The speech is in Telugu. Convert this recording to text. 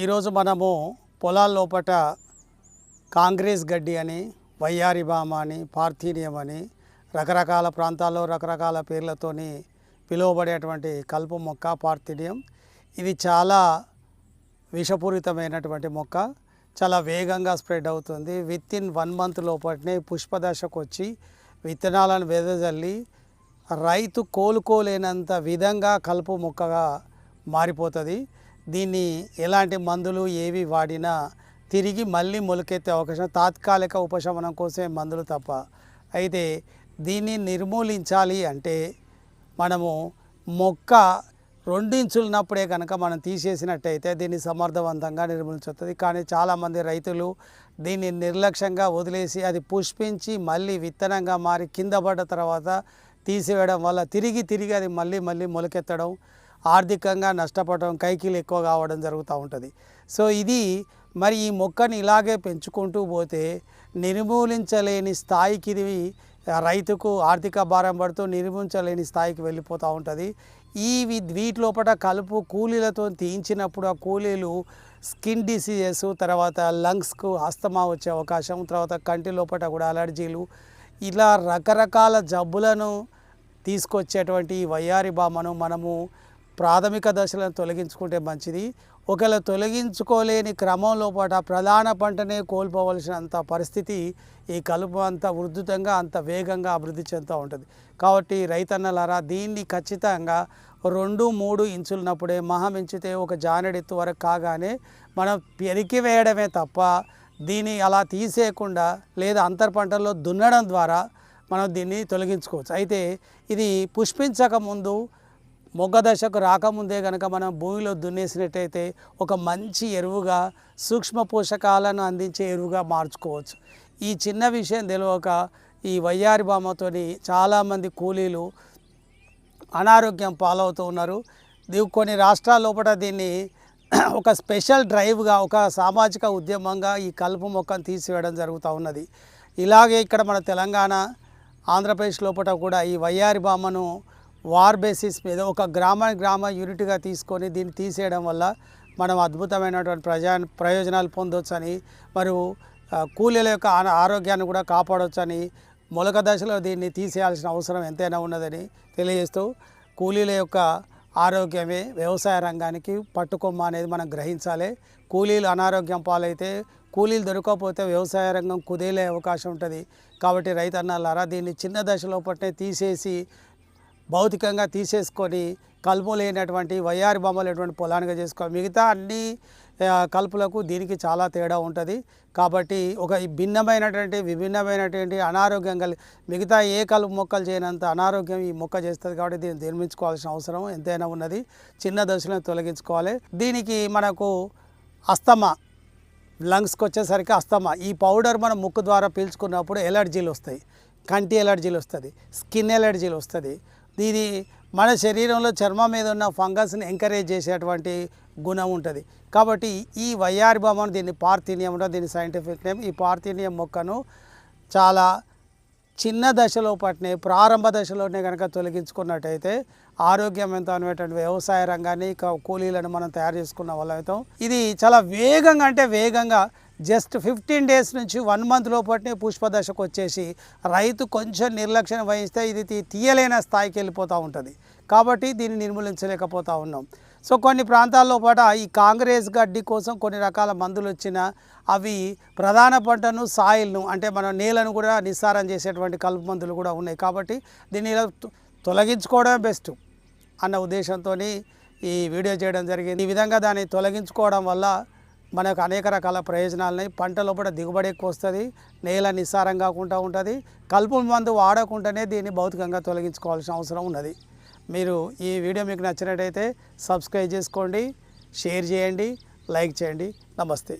ఈరోజు మనము పొలాల లోపట కాంగ్రెస్ గడ్డి అని వయ్యారి బామ అని పార్థీనియం అని రకరకాల ప్రాంతాల్లో రకరకాల పేర్లతోని పిలువబడేటువంటి కలుపు మొక్క పార్థీనియం. ఇది చాలా విషపూరితమైనటువంటి మొక్క. చాలా వేగంగా స్ప్రెడ్ అవుతుంది. విత్ ఇన్ వన్ మంత్ లోపలనే పుష్పదశకు వచ్చి విత్తనాలను వెదజల్లి రైతు కోలుకోలేనంత విధంగా కలుపు మొక్కగా మారిపోతుంది. దీన్ని ఎలాంటి మందులు ఏవి వాడినా తిరిగి మళ్ళీ మొలకెత్తే అవకాశం తాత్కాలిక ఉపశమనం కోసమే మందులు తప్ప. అయితే దీన్ని నిర్మూలించాలి అంటే మనము మొక్క రెండించులున్నప్పుడే కనుక మనం తీసేసినట్టయితే దీన్ని సమర్థవంతంగా నిర్మూలించుతుంది కానీ చాలామంది రైతులు దీన్ని నిర్లక్ష్యంగా వదిలేసి అది పుష్పించి మళ్ళీ విత్తనంగా మారి కింద పడ్డ తర్వాత తీసివేయడం వల్ల తిరిగి తిరిగి అది మళ్ళీ మళ్ళీ మొలకెత్తడం ఆర్థికంగా నష్టపడడం కైకిలు ఎక్కువ కావడం జరుగుతూ ఉంటుంది. సో ఇది మరి ఈ మొక్కని ఇలాగే పెంచుకుంటూ పోతే నిర్మూలించలేని స్థాయికి ఇది రైతుకు ఆర్థిక భారం పడుతూ నిర్మించలేని స్థాయికి వెళ్ళిపోతూ ఉంటుంది. ఈ వీటిలోపట వీటి లోపల కలుపు కూలీలతో తీయించినప్పుడు ఆ కూలీలు స్కిన్ డిసీజెస్ తర్వాత లంగ్స్కు అస్తమా వచ్చే అవకాశం తర్వాత కంటి లోపల కూడా అలర్జీలు ఇలా రకరకాల జబ్బులను తీసుకొచ్చేటువంటి ఈ వయ్యారి బామను మనము ప్రాథమిక దశలను తొలగించుకుంటే మంచిది. ఒకవేళ తొలగించుకోలేని క్రమం లోపల ప్రధాన పంటనే కోల్పోవలసినంత పరిస్థితి ఈ కలుపు అంత ఉధృతంగా అంత వేగంగా అభివృద్ధి చెందుతూ ఉంటుంది. కాబట్టి రైతన్నలారా దీన్ని ఖచ్చితంగా రెండు మూడు ఇంచులున్నప్పుడే మహమించితే ఒక జానెడెత్తు వరకు కాగానే మనం పెరికి వేయడమే తప్ప దీన్ని అలా తీసేయకుండా లేదా అంతర్ పంటల్లో దున్నడం ద్వారా మనం దీన్ని తొలగించుకోవచ్చు. అయితే ఇది పుష్పించక ముందు మొగ్గ దశకు రాకముందే కనుక మనం భూమిలో దున్నేసినట్టయితే ఒక మంచి ఎరువుగా సూక్ష్మ పోషకాలను అందించే ఎరువుగా మార్చుకోవచ్చు. ఈ చిన్న విషయం తెలియక ఈ వయ్యారి బామతోని చాలామంది కూలీలు అనారోగ్యం పాలవుతూ ఉన్నారు. కొన్ని రాష్ట్రాల లోపల దీన్ని ఒక స్పెషల్ డ్రైవ్గా ఒక సామాజిక ఉద్యమంగా ఈ కలుపు మొక్కను తీసివేయడం జరుగుతూ ఉన్నది. ఇలాగే ఇక్కడ మన తెలంగాణ ఆంధ్రప్రదేశ్ లోపల కూడా ఈ వయ్యారి బామను వార్ బేసిస్ మీద ఒక గ్రామ గ్రామ యూనిట్గా తీసుకొని దీన్ని తీసేయడం వల్ల మనం అద్భుతమైనటువంటి ప్రజా ప్రయోజనాలు పొందొచ్చని మరియు కూలీల యొక్క ఆరోగ్యాన్ని కూడా కాపాడవచ్చని మొలక దశలో దీన్ని తీసేయాల్సిన అవసరం ఎంతైనా ఉన్నదని తెలియజేస్తూ కూలీల యొక్క ఆరోగ్యమే వ్యవసాయ రంగానికి పట్టుకొమ్మ అనేది మనం గ్రహించాలి. కూలీలు అనారోగ్యం పాలైతే కూలీలు దొరకకపోతే వ్యవసాయ రంగం కుదేలే అవకాశం ఉంటుంది. కాబట్టి రైతన్నలారా దీన్ని చిన్న దశలో పట్టే తీసేసి భౌతికంగా తీసేసుకొని కలుపు లేనటువంటి వయ్యారి బొమ్మలేటువంటి పొలానిగా చేసుకోవాలి. మిగతా అన్ని కలుపులకు దీనికి చాలా తేడా ఉంటుంది. కాబట్టి ఒక భిన్నమైనటువంటి విభిన్నమైనటువంటి అనారోగ్యం కలి మిగతా ఏ కలుపు మొక్కలు చేయనంత అనారోగ్యం ఈ మొక్క చేస్తుంది కాబట్టి దీన్ని నిర్మించుకోవాల్సిన అవసరం ఎంతైనా ఉన్నది. చిన్న దశలో తొలగించుకోవాలి. దీనికి మనకు అస్తమా లంగ్స్కి వచ్చేసరికి అస్తమా. ఈ పౌడర్ మనం ముక్కు ద్వారా పీల్చుకున్నప్పుడు ఎలర్జీలు వస్తాయి. కంటి ఎలర్జీలు వస్తుంది. స్కిన్ ఎలర్జీలు వస్తుంది. ఇది మన శరీరంలో చర్మం మీద ఉన్న ఫంగస్ని ఎంకరేజ్ చేసేటువంటి గుణం ఉంటుంది. కాబట్టి ఈ వయ్యారి బొమ్మను దీన్ని పార్థీనియం ఉంటుంది దీని సైంటిఫిక్ నేమ్ ఈ పార్థీనియం మొక్కను చాలా చిన్న దశలో పట్టిన ప్రారంభ దశలోనే కనుక తొలగించుకున్నట్టయితే ఆరోగ్యవంతమైనటువంటి వ్యవసాయ రంగాన్ని కూలీలను మనం తయారు చేసుకున్న వాళ్ళవుతాం ఇది చాలా వేగంగా అంటే వేగంగా జస్ట్ ఫిఫ్టీన్ డేస్ నుంచి వన్ మంత్ లోపట్నే పుష్ప దశకు వచ్చేసి రైతు కొంచెం నిర్లక్ష్యం వహిస్తే ఇది తీయలేని స్థాయికి వెళ్ళిపోతూ ఉంటుంది. కాబట్టి దీన్ని నిర్మూలించలేకపోతూ ఉన్నాం. సో కొన్ని ప్రాంతాల్లో పాట ఈ కాంగ్రెస్ గడ్డి కోసం కొన్ని రకాల మందులు వచ్చినా అవి ప్రధాన పంటను సాయిల్ను అంటే మన నేలను కూడా నిస్సారం చేసేటువంటి కలుపు మందులు కూడా ఉన్నాయి. కాబట్టి దీన్ని తొ- తొలగించుకోవడమే బెస్ట్ అన్న ఉద్దేశంతో ఈ వీడియో చేయడం జరిగింది. ఈ విధంగా దాన్ని తొలగించుకోవడం వల్ల మనకు అనేక రకాల ప్రయోజనాలున్నాయి. పంట లోపల దిగుబడి ఎక్కువ వస్తుంది నేల నిస్సారం కాకుండా ఉంటుంది కలుపు మందు వాడకుండానే దీన్ని భౌతికంగా తొలగించుకోవాల్సిన అవసరం ఉన్నది. మీరు ఈ వీడియో మీకు నచ్చినట్టయితే సబ్స్క్రైబ్ చేసుకోండి షేర్ చేయండి లైక్ చేయండి. నమస్తే.